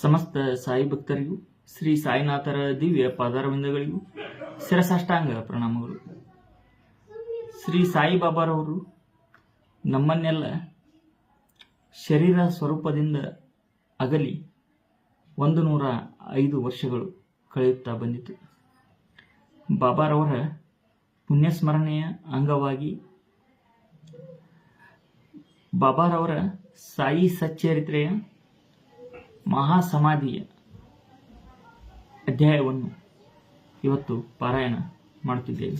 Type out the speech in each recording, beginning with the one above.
ಸಮಸ್ತ ಸಾಯಿ ಭಕ್ತರಿಗೂ, ಶ್ರೀ ಸಾಯಿನಾಥರ ದಿವ್ಯ ಪಾದಾರವಿಂದಗಳಿಗೂ ಶಿರಸಾಷ್ಟಾಂಗ ಪ್ರಣಾಮಗಳು. ಶ್ರೀ ಸಾಯಿಬಾಬಾರವರು ನಮ್ಮನ್ನೆಲ್ಲ ಶರೀರ ಸ್ವರೂಪದಿಂದ ಅಗಲಿ ಒಂದು ನೂರ ಐದು ವರ್ಷಗಳು ಕಳೆಯುತ್ತಾ ಬಂದಿತು. ಬಾಬಾರವರ ಪುಣ್ಯಸ್ಮರಣೆಯ ಅಂಗವಾಗಿ ಬಾಬಾರವರ ಸಾಯಿ ಸಚ್ಚರಿತ್ರೆಯ ಮಹಾಸಮಾಧಿಯ ಅಧ್ಯಾಯವನ್ನು ಇವತ್ತು ಪಾರಾಯಣ ಮಾಡುತ್ತಿದ್ದೇವೆ.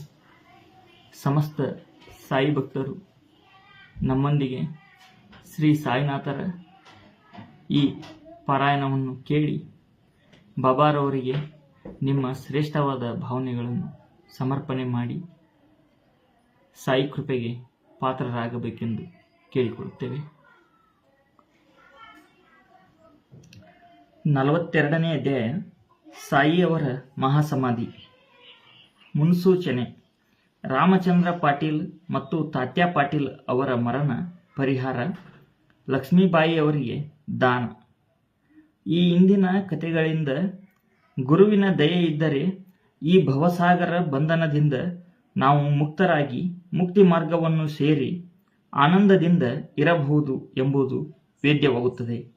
ಸಮಸ್ತ ಸಾಯಿ ಭಕ್ತರು ನಮ್ಮೊಂದಿಗೆ ಶ್ರೀ ಸಾಯಿನಾಥರ ಈ ಪಾರಾಯಣವನ್ನು ಕೇಳಿ ಬಾಬಾರವರಿಗೆ ನಿಮ್ಮ ಶ್ರೇಷ್ಠವಾದ ಭಾವನೆಗಳನ್ನು ಸಮರ್ಪಣೆ ಮಾಡಿ ಸಾಯಿ ಕೃಪೆಗೆ ಪಾತ್ರರಾಗಬೇಕೆಂದು ಕೇಳಿಕೊಳ್ಳುತ್ತೇವೆ. ನಲವತ್ತೆರಡನೇ ಅಧ್ಯಾಯ ಸಾಯಿಯವರ ಮಹಾಸಮಾಧಿ. ಮುನ್ಸೂಚನೆ, ರಾಮಚಂದ್ರ ಪಾಟೀಲ್ ಮತ್ತು ತಾತ್ಯಾ ಪಾಟೀಲ್ ಅವರ ಮರಣ ಪರಿಹಾರ ಲಕ್ಷ್ಮೀಬಾಯಿಯವರಿಗೆ ದಾನ. ಈ ಇಂದಿನ ಕಥೆಗಳಿಂದ ಗುರುವಿನ ದಯೆ ಇದ್ದರೆ ಈ ಭವಸಾಗರ ಬಂಧನದಿಂದ ನಾವು ಮುಕ್ತರಾಗಿ ಮುಕ್ತಿ ಮಾರ್ಗವನ್ನು ಸೇರಿ ಆನಂದದಿಂದ ಇರಬಹುದು ಎಂಬುದು ವೇದ್ಯವಾಗುತ್ತದೆ.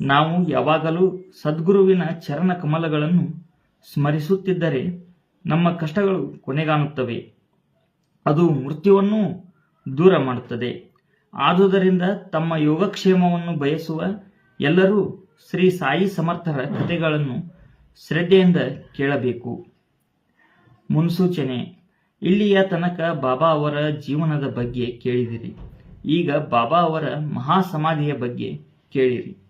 ನಾವು ಯಾವಾಗಲೂ ಸದ್ಗುರುವಿನ ಚರಣ ಕಮಲಗಳನ್ನು ಸ್ಮರಿಸುತ್ತಿದ್ದರೆ ನಮ್ಮ ಕಷ್ಟಗಳು ಕೊನೆಗಾಣುತ್ತವೆ. ಅದು ಮೃತ್ಯುವನ್ನು ದೂರ ಮಾಡುತ್ತದೆ. ಆದುದರಿಂದ ತಮ್ಮ ಯೋಗಕ್ಷೇಮವನ್ನು ಬಯಸುವ ಎಲ್ಲರೂ ಶ್ರೀ ಸಾಯಿ ಸಮರ್ಥರ ಕಥೆಗಳನ್ನು ಶ್ರದ್ಧೆಯಿಂದ ಕೇಳಬೇಕು. ಮುನ್ಸೂಚನೆ, ಇಲ್ಲಿಯ ತನಕ ಬಾಬಾ ಅವರ ಜೀವನದ ಬಗ್ಗೆ ಕೇಳಿದಿರಿ. ಈಗ ಬಾಬಾ ಅವರ ಮಹಾಸಮಾಧಿಯ ಬಗ್ಗೆ ಕೇಳಿರಿ.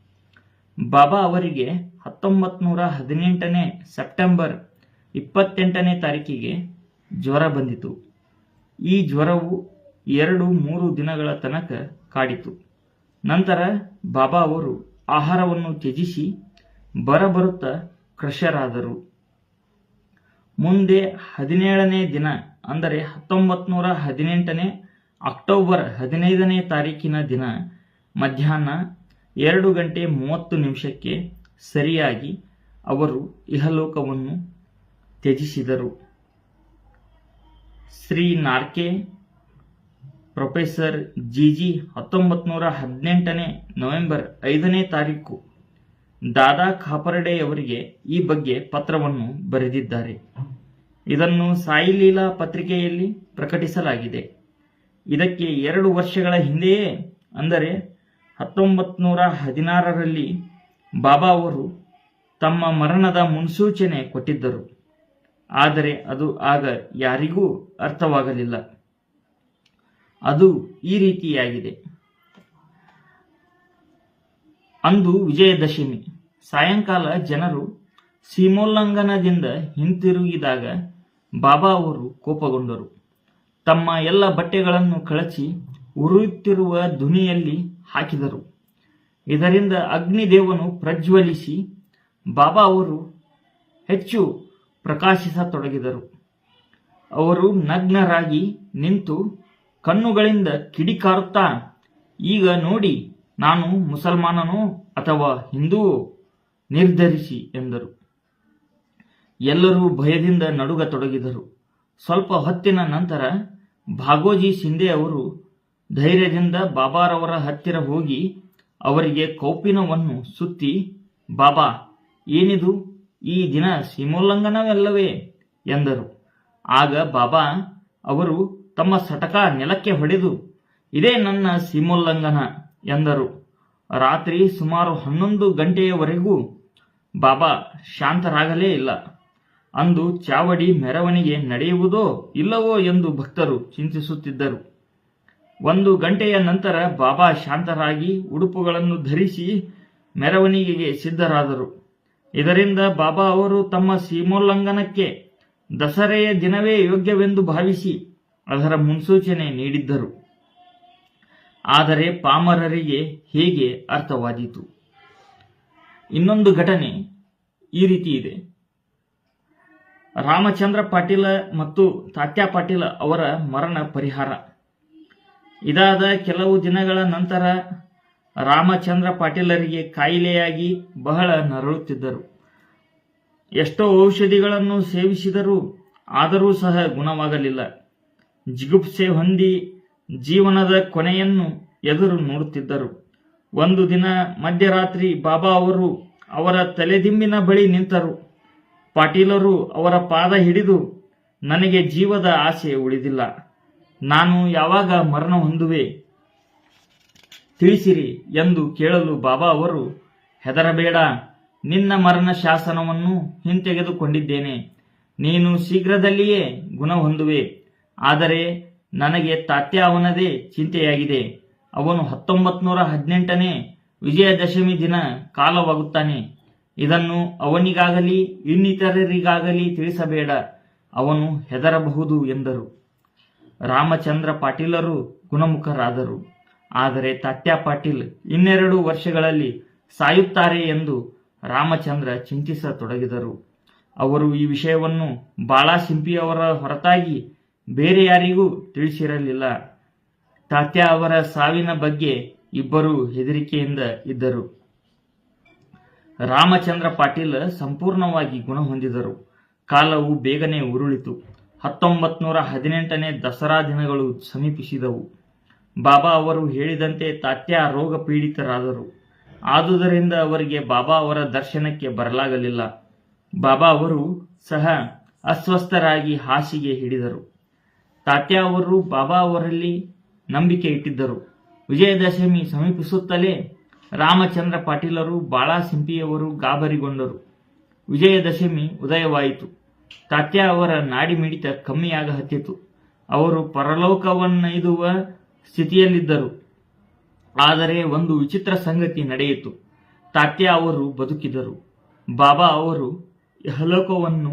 ಬಾಬಾ ಅವರಿಗೆ ಹತ್ತೊಂಬತ್ತು ನೂರ ಹದಿನೆಂಟನೇ ಸೆಪ್ಟೆಂಬರ್ ಇಪ್ಪತ್ತೆಂಟನೇ ತಾರೀಕಿಗೆ ಜ್ವರ ಬಂದಿತು. ಈ ಜ್ವರವು ಎರಡು ಮೂರು ದಿನಗಳ ತನಕ ಕಾಡಿತು. ನಂತರ ಬಾಬಾ ಅವರು ಆಹಾರವನ್ನು ತ್ಯಜಿಸಿ ಬರಬರುತ್ತಾ ಕ್ರಶರಾದರು ಮುಂದೆ ಹದಿನೇಳನೇ ದಿನ, ಅಂದರೆ ಹತ್ತೊಂಬತ್ತು ನೂರ ಹದಿನೆಂಟನೇ ಅಕ್ಟೋಬರ್ ಹದಿನೈದನೇ ತಾರೀಕಿನ ದಿನ ಮಧ್ಯಾಹ್ನ ಎರಡು ಗಂಟೆ ಮೂವತ್ತು ನಿಮಿಷಕ್ಕೆ ಸರಿಯಾಗಿ ಅವರು ಇಹಲೋಕವನ್ನು ತ್ಯಜಿಸಿದರು. Shri Narke professor G G ನೂರ ಹದಿನೆಂಟನೇ ನವೆಂಬರ್ ಐದನೇ ತಾರೀಕು ದಾದಾ ಖಾಪರಡೆಯವರಿಗೆ ಈ ಬಗ್ಗೆ ಪತ್ರವನ್ನು ಬರೆದಿದ್ದಾರೆ. ಇದನ್ನು ಸಾಯಿಲೀಲಾ ಪತ್ರಿಕೆಯಲ್ಲಿ ಪ್ರಕಟಿಸಲಾಗಿದೆ. ಇದಕ್ಕೆ ಎರಡು ವರ್ಷಗಳ ಹಿಂದೆಯೇ ಅಂದರೆ ಹತ್ತೊಂಬತ್ತು ನೂರ ಹದಿನಾರರಲ್ಲಿ ಬಾಬಾ ಅವರು ತಮ್ಮ ಮರಣದ ಮುನ್ಸೂಚನೆ ಕೊಟ್ಟಿದ್ದರು. ಆದರೆ ಅದು ಆಗ ಯಾರಿಗೂ ಅರ್ಥವಾಗಲಿಲ್ಲ. ಅದು ಈ ರೀತಿಯಾಗಿದೆ. ಅಂದು ವಿಜಯದಶಮಿ. ಸಾಯಂಕಾಲ ಜನರು ಸೀಮೋಲ್ಲಂಘನದಿಂದ ಹಿಂತಿರುಗಿದಾಗ ಬಾಬಾ ಅವರು ಕೋಪಗೊಂಡರು. ತಮ್ಮ ಎಲ್ಲ ಬಟ್ಟೆಗಳನ್ನು ಕಳಚಿ ಉರಿಯುತ್ತಿರುವ ಧ್ವನಿಯಲ್ಲಿ ಹಾಕಿದರು. ಇದರಿಂದ ಅಗ್ನಿದೇವನು ಪ್ರಜ್ವಲಿಸಿ ಬಾಬಾ ಅವರು ಹೆಚ್ಚು ಪ್ರಕಾಶಿಸತೊಡಗಿದರು. ಅವರು ನಗ್ನರಾಗಿ ನಿಂತು ಕಣ್ಣುಗಳಿಂದ ಕಿಡಿಕಾರುತ್ತಾ, ಈಗ ನೋಡಿ, ನಾನು ಮುಸಲ್ಮಾನನೋ ಅಥವಾ ಹಿಂದೂ ನಿರ್ಧರಿಸಿ ಎಂದರು. ಎಲ್ಲರೂ ಭಯದಿಂದ ನಡುಗತೊಡಗಿದರು. ಸ್ವಲ್ಪ ಹೊತ್ತಿನ ನಂತರ ಭಾಗೋಜಿ ಶಿಂದೆ ಅವರು ಧೈರ್ಯದಿಂದ ಬಾಬಾರವರ ಹತ್ತಿರ ಹೋಗಿ ಅವರಿಗೆ ಕೌಪಿನವನ್ನು ಸುತ್ತಿ, ಬಾಬಾ, ಏನಿದು? ಈ ದಿನ ಸೀಮೋಲ್ಲಂಘನವಲ್ಲವೇ? ಎಂದರು. ಆಗ ಬಾಬಾ, ಅವರು ತಮ್ಮ ಸಟಕ ನೆಲಕ್ಕೆ ಹೊಡೆದು ಇದೇ ನನ್ನ ಸೀಮೋಲ್ಲಂಘನ ಎಂದರು. ರಾತ್ರಿ ಸುಮಾರು ಹನ್ನೊಂದು ಗಂಟೆಯವರೆಗೂ ಬಾಬಾ ಶಾಂತರಾಗಲೇ ಇಲ್ಲ. ಅಂದು ಚಾವಡಿ ಮೆರವಣಿಗೆ ನಡೆಯುವುದೋ ಇಲ್ಲವೋ ಎಂದು ಭಕ್ತರು ಚಿಂತಿಸುತ್ತಿದ್ದರು. ಒಂದು ಗಂಟೆಯ ನಂತರ ಬಾಬಾ ಶಾಂತರಾಗಿ ಉಡುಪುಗಳನ್ನು ಧರಿಸಿ ಮೆರವಣಿಗೆಗೆ ಸಿದ್ಧರಾದರು. ಇದರಿಂದ ಬಾಬಾ ಅವರು ತಮ್ಮ ಸೀಮೋಲ್ಲಂಘನಕ್ಕೆ ದಸರೆಯ ದಿನವೇ ಯೋಗ್ಯವೆಂದು ಭಾವಿಸಿ ಅದರ ಮುನ್ಸೂಚನೆ ನೀಡಿದ್ದರು. ಆದರೆ ಪಾಮರರಿಗೆ ಹೇಗೆ ಅರ್ಥವಾದೀತು? ಇನ್ನೊಂದು ಘಟನೆ ಈ ರೀತಿ ಇದೆ. ರಾಮಚಂದ್ರ ಪಾಟೀಲ ಮತ್ತು ತಾತ್ಯಾ ಪಾಟೀಲ ಅವರ ಮರಣ ಪರಿಹಾರ. ಇದಾದ ಕೆಲವು ದಿನಗಳ ನಂತರ ರಾಮಚಂದ್ರ ಪಾಟೀಲರಿಗೆ ಕಾಯಿಲೆಯಾಗಿ ಬಹಳ ನರಳುತ್ತಿದ್ದರು. ಎಷ್ಟೋ ಔಷಧಿಗಳನ್ನು ಸೇವಿಸಿದರೂ ಆದರೂ ಸಹ ಗುಣವಾಗಲಿಲ್ಲ. ಜಿಗುಪ್ಸೆ ಹೊಂದಿ ಜೀವನದ ಕೊನೆಯನ್ನು ಎದುರು ನೋಡುತ್ತಿದ್ದರು. ಒಂದು ದಿನ ಮಧ್ಯರಾತ್ರಿ ಬಾಬಾ ಅವರು ಅವರ ತಲೆದಿಂಬಿನ ಬಳಿ ನಿಂತರು. ಪಾಟೀಲರು ಅವರ ಪಾದ ಹಿಡಿದು, ನನಗೆ ಜೀವದ ಆಸೆ ಉಳಿದಿಲ್ಲ. ನಾನು ಯಾವಾಗ ಮರಣ ಹೊಂದುವೆ? ತಿಳಿಸಿರಿ ಎಂದು ಕೇಳಲು ಬಾಬಾ ಅವರು, ಹೆದರಬೇಡ, ನಿನ್ನ ಮರಣ ಶಾಸನವನ್ನು ಹಿಂತೆಗೆದುಕೊಂಡಿದ್ದೇನೆ. ನೀನು ಶೀಘ್ರದಲ್ಲಿಯೇ ಗುಣ ಹೊಂದುವೆ. ಆದರೆ ನನಗೆ ತಾತ್ಯ ಅವನದೇ ಚಿಂತೆಯಾಗಿದೆ. ಅವನು ಹತ್ತೊಂಬತ್ತು ನೂರ ಹದಿನೆಂಟನೇ ವಿಜಯದಶಮಿ ದಿನ ಕಾಲವಾಗುತ್ತಾನೆ. ಇದನ್ನು ಅವನಿಗಾಗಲಿ ಇನ್ನಿತರರಿಗಾಗಲಿ ತಿಳಿಸಬೇಡ. ಅವನು ಹೆದರಬಹುದು ಎಂದರು. ರಾಮಚಂದ್ರ ಪಾಟೀಲರು ಗುಣಮುಖರಾದರು. ಆದರೆ ತಾತ್ಯ ಪಾಟೀಲ್ ಇನ್ನೆರಡು ವರ್ಷಗಳಲ್ಲಿ ಸಾಯುತ್ತಾರೆ ಎಂದು ರಾಮಚಂದ್ರ ಚಿಂತಿಸತೊಡಗಿದರು. ಅವರು ಈ ವಿಷಯವನ್ನು ಬಾಳಾಸಿಂಪಿಯವರ ಹೊರತಾಗಿ ಬೇರೆ ಯಾರಿಗೂ ತಿಳಿಸಿರಲಿಲ್ಲ. ತಾತ್ಯ ಅವರ ಸಾವಿನ ಬಗ್ಗೆ ಇಬ್ಬರು ಹೆದರಿಕೆಯಿಂದ ಇದ್ದರು. ರಾಮಚಂದ್ರ ಪಾಟೀಲ್ ಸಂಪೂರ್ಣವಾಗಿ ಗುಣ ಹೊಂದಿದರು. ಕಾಲವು ಬೇಗನೆ ಉರುಳಿತು. ಹತ್ತೊಂಬತ್ತು ನೂರ ಹದಿನೆಂಟನೇ ದಸರಾ ದಿನಗಳು ಸಮೀಪಿಸಿದವು. ಬಾಬಾ ಅವರು ಹೇಳಿದಂತೆ ತಾತ್ಯ ರೋಗ ಪೀಡಿತರಾದರು ಆದುದರಿಂದ ಅವರಿಗೆ ಬಾಬಾ ಅವರ ದರ್ಶನಕ್ಕೆ ಬರಲಾಗಲಿಲ್ಲ. ಬಾಬಾ ಅವರು ಸಹ ಅಸ್ವಸ್ಥರಾಗಿ ಹಾಸಿಗೆ ಹಿಡಿದರು. ತಾತ್ಯ ಅವರು ಬಾಬಾ ಅವರಲ್ಲಿ ನಂಬಿಕೆ ಇಟ್ಟಿದ್ದರು. ವಿಜಯದಶಮಿ ಸಮೀಪಿಸುತ್ತಲೇ ರಾಮಚಂದ್ರ ಪಾಟೀಲರು ಬಾಳಾ ಸಿಂಪಿಯವರು ಗಾಬರಿಗೊಂಡರು. ವಿಜಯದಶಮಿ ಉದಯವಾಯಿತು. ತಾತ್ಯ ಅವರ ನಾಡಿ ಮಿಡಿತ ಕಮ್ಮಿಯಾಗ ಹತ್ತಿತು ಅವರು ಪರಲೋಕವನ್ನೈದುವ ಸ್ಥಿತಿಯಲ್ಲಿದ್ದರು. ಆದರೆ ಒಂದು ವಿಚಿತ್ರ ಸಂಗತಿ ನಡೆಯಿತು. ತಾತ್ಯ ಅವರು ಬದುಕಿದರು. ಬಾಬಾ ಅವರು ಯಹಲೋಕವನ್ನು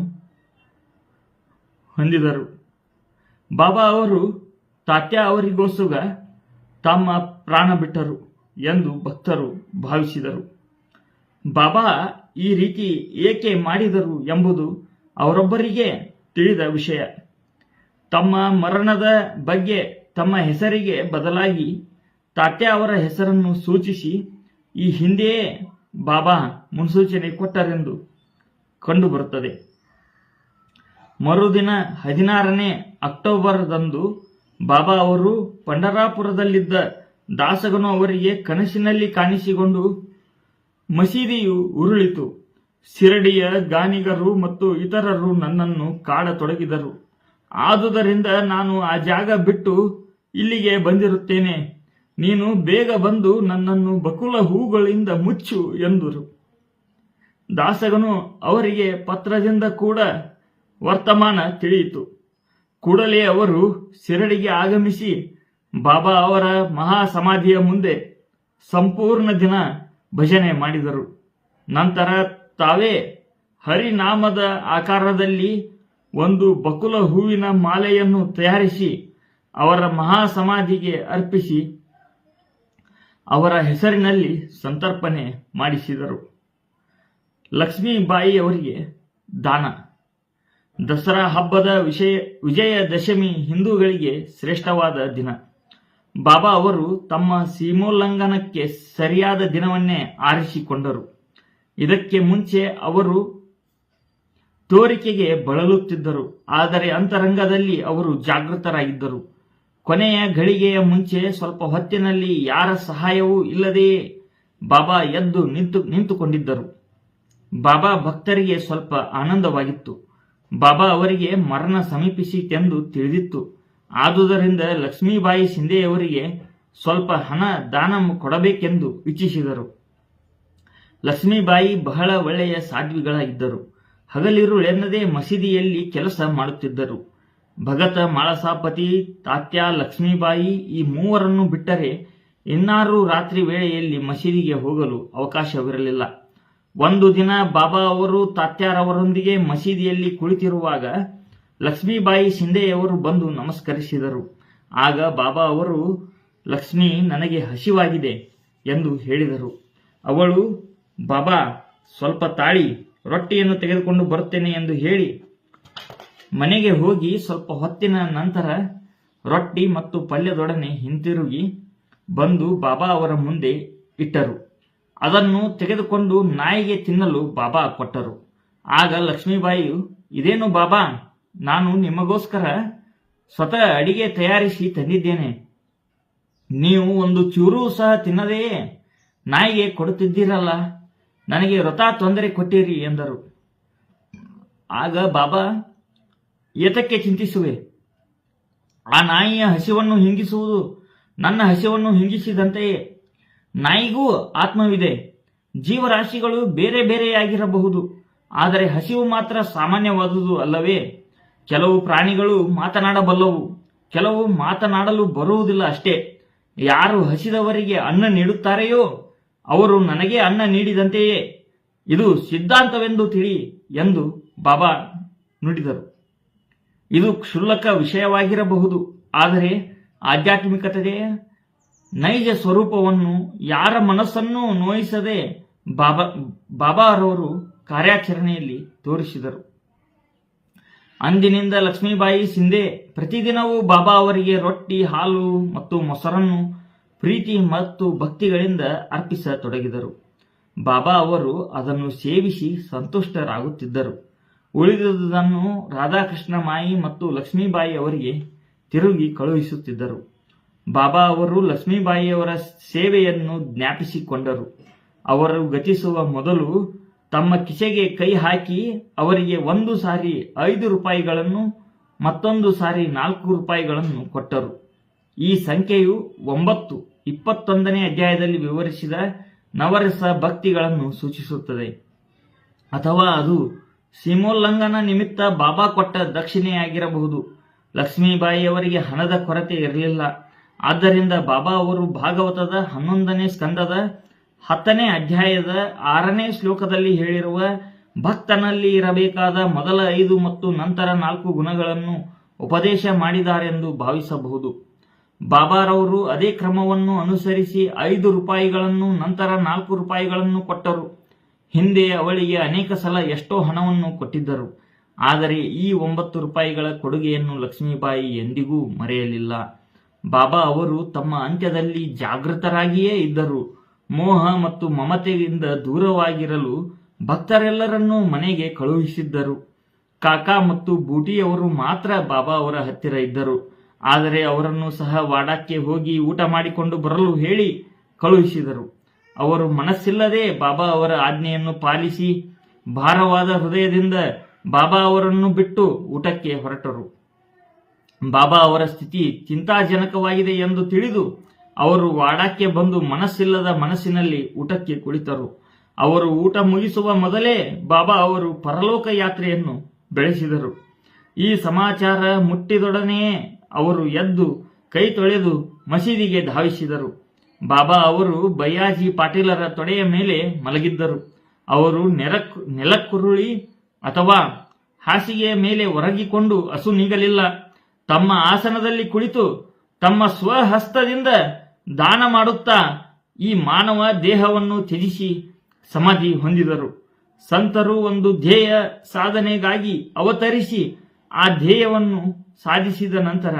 ಹೊಂದಿದರು. ಬಾಬಾ ಅವರು ತಾತ್ಯ ಅವರಿಗೋಸುಗ ತಮ್ಮ ಪ್ರಾಣ ಬಿಟ್ಟರು ಎಂದು ಭಕ್ತರು ಭಾವಿಸಿದರು. ಬಾಬಾ ಈ ರೀತಿ ಏಕೆ ಮಾಡಿದರು ಎಂಬುದು ಅವರೊಬ್ಬರಿಗೆ ತಿಳಿದ ವಿಷಯ. ತಮ್ಮ ಮರಣದ ಬಗ್ಗೆ ತಮ್ಮ ಹೆಸರಿಗೆ ಬದಲಾಗಿ ತಾತ್ಯ ಅವರ ಹೆಸರನ್ನು ಸೂಚಿಸಿ, ಈ ಹಿಂದೆಯೇ ಬಾಬಾ ಮುನ್ಸೂಚನೆ ಕೊಟ್ಟರೆಂದು ಕಂಡುಬರುತ್ತದೆ. ಮರುದಿನ ಹದಿನಾರನೇ ಅಕ್ಟೋಬರ್ದಂದು ಬಾಬಾ ಅವರು ಪಂಡರಾಪುರದಲ್ಲಿದ್ದ ದಾಸಗನು ಅವರಿಗೆ ಕನಸಿನಲ್ಲಿ ಕಾಣಿಸಿಕೊಂಡು ಮಸೀದಿಯು ಉರುಳಿತು. ಶಿರಡಿಯ ಗಾನಿಗರು ಮತ್ತು ಇತರರು ನನ್ನನ್ನು ಕಾಡತೊಡಗಿದರು. ಆದುದರಿಂದ ನಾನು ಆ ಜಾಗ ಬಿಟ್ಟು ಇಲ್ಲಿಗೆ ಬಂದಿರುತ್ತೇನೆ. ನೀನು ಬೇಗ ಬಂದು ನನ್ನನ್ನು ಬಕುಲ ಹೂಗಳಿಂದ ಮುಚ್ಚು ಎಂದರು. ದಾಸಗನು ಅವರಿಗೆ ಪತ್ರದಿಂದ ಕೂಡ ವರ್ತಮಾನ ತಿಳಿಯಿತು. ಕೂಡಲೇ ಅವರು ಶಿರಡಿಗೆ ಆಗಮಿಸಿ ಬಾಬಾ ಅವರ ಮಹಾ ಸಮಾಧಿಯ ಮುಂದೆ ಸಂಪೂರ್ಣ ದಿನ ಭಜನೆ ಮಾಡಿದರು. ನಂತರ ತಾವೇ ಹರಿನಾಮದ ಆಕಾರದಲ್ಲಿ ಒಂದು ಬಕುಲ ಹೂವಿನ ಮಾಲೆಯನ್ನು ತಯಾರಿಸಿ ಅವರ ಮಹಾಸಮಾಧಿಗೆ ಅರ್ಪಿಸಿ ಅವರ ಹೆಸರಿನಲ್ಲಿ ಸಂತರ್ಪಣೆ ಮಾಡಿಸಿದರು. ಲಕ್ಷ್ಮೀಬಾಯಿ ಅವರಿಗೆ ದಾನ. ದಸರಾ ಹಬ್ಬದ ವಿಷಯ, ವಿಜಯದಶಮಿ ಹಿಂದೂಗಳಿಗೆ ಶ್ರೇಷ್ಠವಾದ ದಿನ. ಬಾಬಾ ಅವರು ತಮ್ಮ ಸೀಮೋಲ್ಲಂಘನಕ್ಕೆ ಸರಿಯಾದ ದಿನವನ್ನೇ ಆರಿಸಿಕೊಂಡರು. ಇದಕ್ಕೆ ಮುಂಚೆ ಅವರು ತೋರಿಕೆಗೆ ಬಳಲುತ್ತಿದ್ದರು, ಆದರೆ ಅಂತರಂಗದಲ್ಲಿ ಅವರು ಜಾಗೃತರಾಗಿದ್ದರು. ಕೊನೆಯ ಘಳಿಗೆಯ ಮುಂಚೆ ಸ್ವಲ್ಪ ಹೊತ್ತಿನಲ್ಲಿ ಯಾರ ಸಹಾಯವೂ ಇಲ್ಲದೆಯೇ ಬಾಬಾ ಎದ್ದು ನಿಂತು, ನಿಂತುಕೊಂಡಿದ್ದರು. ಬಾಬಾ ಭಕ್ತರಿಗೆ ಸ್ವಲ್ಪ ಆನಂದವಾಗಿತ್ತು. ಬಾಬಾ ಅವರಿಗೆ ಮರಣ ಸಮೀಪಿಸಿತೆಂದು ತಿಳಿದಿತ್ತು. ಆದುದರಿಂದ ಲಕ್ಷ್ಮೀಬಾಯಿ ಸಿಂಧೆಯವರಿಗೆ ಸ್ವಲ್ಪ ಹಣ ದಾನ ಕೊಡಬೇಕೆಂದು ಇಚ್ಛಿಸಿದರು. ಲಕ್ಷ್ಮೀಬಾಯಿ ಬಹಳ ಒಳ್ಳೆಯ ಸಾಧ್ವಿಗಳಾಗಿದ್ದರು. ಹಗಲಿರುಳೆನ್ನದೆ ಮಸೀದಿಯಲ್ಲಿ ಕೆಲಸ ಮಾಡುತ್ತಿದ್ದರು. ಭಗತ, ಮಾಳಸಾಪತಿ, ತಾತ್ಯ, ಲಕ್ಷ್ಮೀಬಾಯಿ ಈ ಮೂವರನ್ನು ಬಿಟ್ಟರೆ ಇನ್ನಾರು ರಾತ್ರಿ ವೇಳೆಯಲ್ಲಿ ಮಸೀದಿಗೆ ಹೋಗಲು ಅವಕಾಶವಿರಲಿಲ್ಲ. ಒಂದು ದಿನ ಬಾಬಾ ಅವರು ತಾತ್ಯಾರವರೊಂದಿಗೆ ಮಸೀದಿಯಲ್ಲಿ ಕುಳಿತಿರುವಾಗ ಲಕ್ಷ್ಮೀಬಾಯಿ ಶಿಂದೆಯವರು ಬಂದು ನಮಸ್ಕರಿಸಿದರು. ಆಗ ಬಾಬಾ ಅವರು, ಲಕ್ಷ್ಮಿ, ನನಗೆ ಹಸಿವಾಗಿದೆ ಎಂದು ಹೇಳಿದರು. ಅವಳು ಬಾಬಾ, ಸ್ವಲ್ಪ ತಾಳಿ ರೊಟ್ಟಿಯನ್ನು ತೆಗೆದುಕೊಂಡು ಬರುತ್ತೇನೆ ಎಂದು ಹೇಳಿ ಮನೆಗೆ ಹೋಗಿ ಸ್ವಲ್ಪ ಹೊತ್ತಿನ ನಂತರ ರೊಟ್ಟಿ ಮತ್ತು ಪಲ್ಯದೊಡನೆ ಹಿಂತಿರುಗಿ ಬಂದು ಬಾಬಾ ಅವರ ಮುಂದೆ ಇಟ್ಟರು. ಅದನ್ನು ತೆಗೆದುಕೊಂಡು ನಾಯಿಗೆ ತಿನ್ನಲು ಬಾಬಾ ಕೊಟ್ಟರು. ಆಗ ಲಕ್ಷ್ಮೀಬಾಯಿಯು ಇದೇನು ಬಾಬಾ, ನಾನು ನಿಮಗೋಸ್ಕರ ಸ್ವತಃ ಅಡಿಗೆ ತಯಾರಿಸಿ ತಂದಿದ್ದೇನೆ. ನೀವು ಒಂದು ಚೂರು ಸಹ ತಿನ್ನದೆಯೇ? ನಾಯಿಗೆ ಕೊಡುತ್ತಿದ್ದೀರಲ್ಲ? ನನಗೆ ವ್ರತ ತೊಂದರೆ ಕೊಟ್ಟಿರಿ ಎಂದರು. ಆಗ ಬಾಬಾ, ಏತಕ್ಕೆ ಚಿಂತಿಸುವೆ? ಆ ನಾಯಿಯ ಹಸಿವನ್ನು ಹಿಂಗಿಸುವುದು ನನ್ನ ಹಸಿವನ್ನು ಹಿಂಗಿಸಿದಂತೆಯೇ. ನಾಯಿಗೂ ಆತ್ಮವಿದೆ. ಜೀವರಾಶಿಗಳು ಬೇರೆ ಬೇರೆಯಾಗಿರಬಹುದು. ಆದರೆ ಹಸಿವು ಮಾತ್ರ ಸಾಮಾನ್ಯವಾದುದು ಅಲ್ಲವೇ? ಕೆಲವು ಪ್ರಾಣಿಗಳು ಮಾತನಾಡಬಲ್ಲವು. ಕೆಲವು ಮಾತನಾಡಲು ಬರುವುದಿಲ್ಲ ಅಷ್ಟೇ. ಯಾರು ಹಸಿದವರಿಗೆ ಅನ್ನ ನೀಡುತ್ತಾರೆಯೋ ಅವರು ನನಗೆ ಅನ್ನ ನೀಡಿದಂತೆಯೇ. ಇದು ಸಿದ್ಧಾಂತವೆಂದು ತಿಳಿ ಎಂದು ಬಾಬಾ ನುಡಿದರು. ಇದು ಕ್ಷುಲ್ಲಕ ವಿಷಯವಾಗಿರಬಹುದು, ಆದರೆ ಆಧ್ಯಾತ್ಮಿಕತೆಯ ನೈಜ ಸ್ವರೂಪವನ್ನು ಯಾರ ಮನಸ್ಸನ್ನೂ ನೋಯಿಸದೆ ಬಾಬಾ, ಬಾಬಾರವರು ಕಾರ್ಯಾಚರಣೆಯಲ್ಲಿ ತೋರಿಸಿದರು. ಅಂದಿನಿಂದ ಲಕ್ಷ್ಮೀಬಾಯಿ ಸಿಂಧೆ ಪ್ರತಿದಿನವೂ ಬಾಬಾ ಅವರಿಗೆ ರೊಟ್ಟಿ, ಹಾಲು ಮತ್ತು ಮೊಸರನ್ನು ಪ್ರೀತಿ ಮತ್ತು ಭಕ್ತಿಗಳಿಂದ ಅರ್ಪಿಸತೊಡಗಿದರು. ಬಾಬಾ ಅವರು ಅದನ್ನು ಸೇವಿಸಿ ಸಂತುಷ್ಟರಾಗುತ್ತಿದ್ದರು. ಉಳಿದುದನ್ನು ರಾಧಾಕೃಷ್ಣ ಮಾಯಿ ಮತ್ತು ಲಕ್ಷ್ಮೀಬಾಯಿ ಅವರಿಗೆ ತಿರುಗಿ ಕಳುಹಿಸುತ್ತಿದ್ದರು. ಬಾಬಾ ಅವರು ಲಕ್ಷ್ಮೀಬಾಯಿಯವರ ಸೇವೆಯನ್ನು ಜ್ಞಾಪಿಸಿಕೊಂಡರು. ಅವರು ಗತಿಸುವ ಮೊದಲು ತಮ್ಮ ಕಿಸೆಗೆ ಕೈ ಹಾಕಿ ಅವರಿಗೆ ಒಂದು ಸಾರಿ ಐದು ರೂಪಾಯಿಗಳನ್ನು, ಮತ್ತೊಂದು ಸಾರಿ ನಾಲ್ಕು ರೂಪಾಯಿಗಳನ್ನು ಕೊಟ್ಟರು. ಈ ಸಂಖ್ಯೆಯು ಒಂಬತ್ತು. ಇಪ್ಪತ್ತೊಂದನೇ ಅಧ್ಯಾಯದಲ್ಲಿ ವಿವರಿಸಿದ ನವರಸ ಭಕ್ತಿಗಳನ್ನು ಸೂಚಿಸುತ್ತದೆ. ಅಥವಾ ಅದು ಸೀಮೋಲ್ಲಂಘನ ನಿಮಿತ್ತ ಬಾಬಾ ಕೊಟ್ಟ ದಕ್ಷಿಣೆಯಾಗಿರಬಹುದು. ಲಕ್ಷ್ಮೀಬಾಯಿಯವರಿಗೆ ಹಣದ ಕೊರತೆ ಇರಲಿಲ್ಲ. ಆದ್ದರಿಂದ ಬಾಬಾ ಅವರು ಭಾಗವತದ ಹನ್ನೊಂದನೇ ಸ್ಕಂದದ ಹತ್ತನೇ ಅಧ್ಯಾಯದ ಆರನೇ ಶ್ಲೋಕದಲ್ಲಿ ಹೇಳಿರುವ ಭಕ್ತನಲ್ಲಿ ಇರಬೇಕಾದ ಮೊದಲ ಐದು ಮತ್ತು ನಂತರ ನಾಲ್ಕು ಗುಣಗಳನ್ನು ಉಪದೇಶ ಮಾಡಿದ್ದಾರೆಂದು ಭಾವಿಸಬಹುದು. ಬಾಬಾರವರು ಅದೇ ಕ್ರಮವನ್ನು ಅನುಸರಿಸಿ ಐದು ರೂಪಾಯಿಗಳನ್ನು ನಂತರ ನಾಲ್ಕು ರೂಪಾಯಿಗಳನ್ನು ಕೊಟ್ಟರು. ಹಿಂದೆ ಅವಳಿಗೆ ಅನೇಕ ಸಲ ಎಷ್ಟೋ ಹಣವನ್ನು ಕೊಟ್ಟಿದ್ದರು. ಆದರೆ ಈ ಒಂಬತ್ತು ರೂಪಾಯಿಗಳ ಕೊಡುಗೆಯನ್ನು ಲಕ್ಷ್ಮೀಬಾಯಿ ಎಂದಿಗೂ ಮರೆಯಲಿಲ್ಲ. ಬಾಬಾ ಅವರು ತಮ್ಮ ಅಂತ್ಯದಲ್ಲಿ ಜಾಗೃತರಾಗಿಯೇ ಇದ್ದರು. ಮೋಹ ಮತ್ತು ಮಮತೆಯಿಂದ ದೂರವಾಗಿರಲು ಭಕ್ತರೆಲ್ಲರನ್ನೂ ಮನೆಗೆ ಕಳುಹಿಸಿದ್ದರು. ಕಾಕಾ ಮತ್ತು ಬೂಟಿಯವರು ಮಾತ್ರ ಬಾಬಾ ಅವರ ಹತ್ತಿರ ಇದ್ದರು. ಆದರೆ ಅವರನ್ನು ಸಹ ವಾಡಕ್ಕೆ ಹೋಗಿ ಊಟ ಮಾಡಿಕೊಂಡು ಬರಲು ಹೇಳಿ ಕಳುಹಿಸಿದರು. ಅವರು ಮನಸ್ಸಿಲ್ಲದೆ ಬಾಬಾ ಅವರ ಆಜ್ಞೆಯನ್ನು ಪಾಲಿಸಿ ಭಾರವಾದ ಹೃದಯದಿಂದ ಬಾಬಾ ಅವರನ್ನು ಬಿಟ್ಟು ಊಟಕ್ಕೆ ಹೊರಟರು. ಬಾಬಾ ಅವರ ಸ್ಥಿತಿ ಚಿಂತಾಜನಕವಾಗಿದೆ ಎಂದು ತಿಳಿದು ಅವರು ವಾಡಕ್ಕೆ ಬಂದು ಮನಸ್ಸಿಲ್ಲದ ಮನಸ್ಸಿನಲ್ಲಿ ಊಟಕ್ಕೆ ಕುಳಿತರು. ಅವರು ಊಟ ಮುಗಿಸುವ ಮೊದಲೇ ಬಾಬಾ ಅವರು ಪರಲೋಕ ಯಾತ್ರೆಯನ್ನು ಬೆಳೆಸಿದರು. ಈ ಸಮಾಚಾರ ಮುಟ್ಟಿದೊಡನೆಯೇ ಅವರು ಎದ್ದು ಕೈ ತೊಳೆದು ಮಸೀದಿಗೆ ಧಾವಿಸಿದರು. ಬಾಬಾ ಅವರು ಬಯ್ಯಾಜಿ ಪಾಟೀಲರ ತೊಡೆಯ ಮೇಲೆ ಮಲಗಿದ್ದರು. ಅವರು ನೆರಕ್, ನೆಲಕ್ಕುರುಳಿ ಅಥವಾ ಹಾಸಿಗೆಯ ಮೇಲೆ ಒರಗಿಕೊಂಡು ಹಸು ನೀಗಲಿಲ್ಲ. ತಮ್ಮ ಆಸನದಲ್ಲಿ ಕುಳಿತು ತಮ್ಮ ಸ್ವಹಸ್ತದಿಂದ ದಾನ ಮಾಡುತ್ತಾ ಈ ಮಾನವ ದೇಹವನ್ನು ತ್ಯಜಿಸಿ ಸಮಾಧಿ ಹೊಂದಿದರು. ಸಂತರು ಒಂದು ಧ್ಯೇಯ ಸಾಧನೆಗಾಗಿ ಅವತರಿಸಿ ಆ ಧ್ಯೇಯವನ್ನು ಸಾಧಿಸಿದ ನಂತರ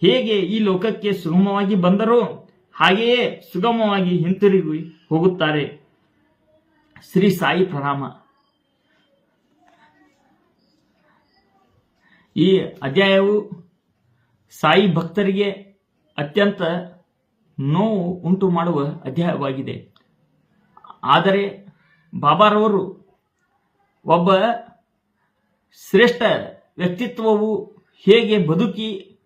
ಹೇಗೆ ಈ ಲೋಕಕ್ಕೆ ಸುಗಮವಾಗಿ ಬಂದರೋ ಹಾಗೆಯೇ ಸುಗಮವಾಗಿ ಹಿಂತಿರುಗಿ ಹೋಗುತ್ತಾರೆ. ಶ್ರೀ ಸಾಯಿ ಪ್ರಣಾಮ. ಈ ಅಧ್ಯಾಯವು ಸಾಯಿ ಭಕ್ತರಿಗೆ ಅತ್ಯಂತ ನೋವು ಉಂಟು ಮಾಡುವ ಅಧ್ಯಾಯವಾಗಿದೆ. ಆದರೆ ಬಾಬಾರವರು ಒಬ್ಬ ಶ್ರೇಷ್ಠ ವ್ಯಕ್ತಿತ್ವವು ಹೇಗೆ ಬದುಕಿ,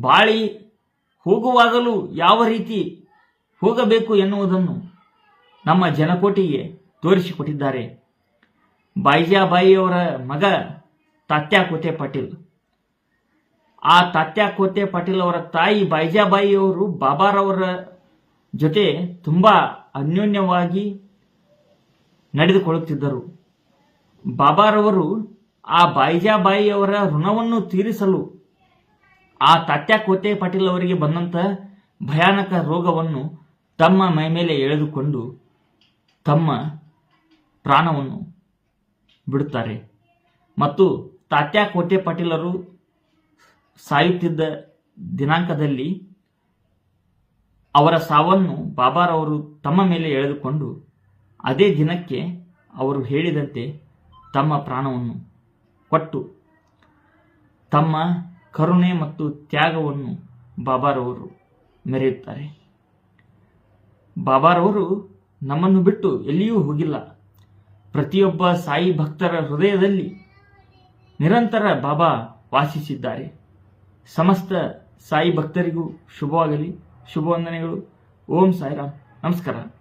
ಬಾಳಿ ಹೋಗುವಾಗಲೂ ಯಾವ ರೀತಿ ಹೋಗಬೇಕು ಎನ್ನುವುದನ್ನು ನಮ್ಮ ಜನಕೋಟಿಗೆ ತೋರಿಸಿಕೊಟ್ಟಿದ್ದಾರೆ. ಬಾಯಿಜಾಬಾಯಿಯವರ ಮಗ ತಾತ್ಯಾ ಕೋತೆ ಪಾಟೀಲ್. ಆ ತಾತ್ಯಾ ಕೋತೆ ಪಾಟೀಲ್ ಅವರ ತಾಯಿ ಬಾಯಿಜಾಬಾಯಿಯವರು ಬಾಬಾರವರ ಜೊತೆ ತುಂಬ ಅನ್ಯೋನ್ಯವಾಗಿ ನಡೆದುಕೊಳ್ಳುತ್ತಿದ್ದರು. ಬಾಬಾರವರು ಆ ಬಾಯಿಜಾಬಾಯಿಯವರ ಋಣವನ್ನು ತೀರಿಸಲು ಆ ತಾತ್ಯಾ ಕೋತೆ ಪಾಟೀಲ್ ಅವರಿಗೆ ಬಂದಂತ ಭಯಾನಕ ರೋಗವನ್ನು ತಮ್ಮ ಮೈ ಮೇಲೆ ಎಳೆದುಕೊಂಡು ತಮ್ಮ ಪ್ರಾಣವನ್ನು ಬಿಡುತ್ತಾರೆ. ಮತ್ತು ತಾತ್ಯಾ ಕೋಟೆ ಪಾಟೀಲರು ಸಾಯುತ್ತಿದ್ದ ದಿನಾಂಕದಲ್ಲಿ ಅವರ ಸಾವನ್ನು ಬಾಬಾರವರು ತಮ್ಮ ಮೇಲೆ ಎಳೆದುಕೊಂಡು ಅದೇ ದಿನಕ್ಕೆ ಅವರು ಹೇಳಿದಂತೆ ತಮ್ಮ ಪ್ರಾಣವನ್ನು ಕೊಟ್ಟು ತಮ್ಮ ಕರುಣೆ ಮತ್ತು ತ್ಯಾಗವನ್ನು ಬಾಬಾರವರು ಮೆರೆಯುತ್ತಾರೆ. ಬಾಬಾರವರು ನಮ್ಮನ್ನು ಬಿಟ್ಟು ಎಲ್ಲಿಯೂ ಹೋಗಿಲ್ಲ. ಪ್ರತಿಯೊಬ್ಬ ಸಾಯಿ ಭಕ್ತರ ಹೃದಯದಲ್ಲಿ ನಿರಂತರ ಬಾಬಾ ವಾಸಿಸಿದ್ದಾರೆ. ಸಮಸ್ತ ಸಾಯಿ ಭಕ್ತರಿಗೂ ಶುಭವಾಗಲಿ, ಶುಭವಂದನೆಗಳು. ಓಂ ಸಾಯಿರಾಮ್. ನಮಸ್ಕಾರ.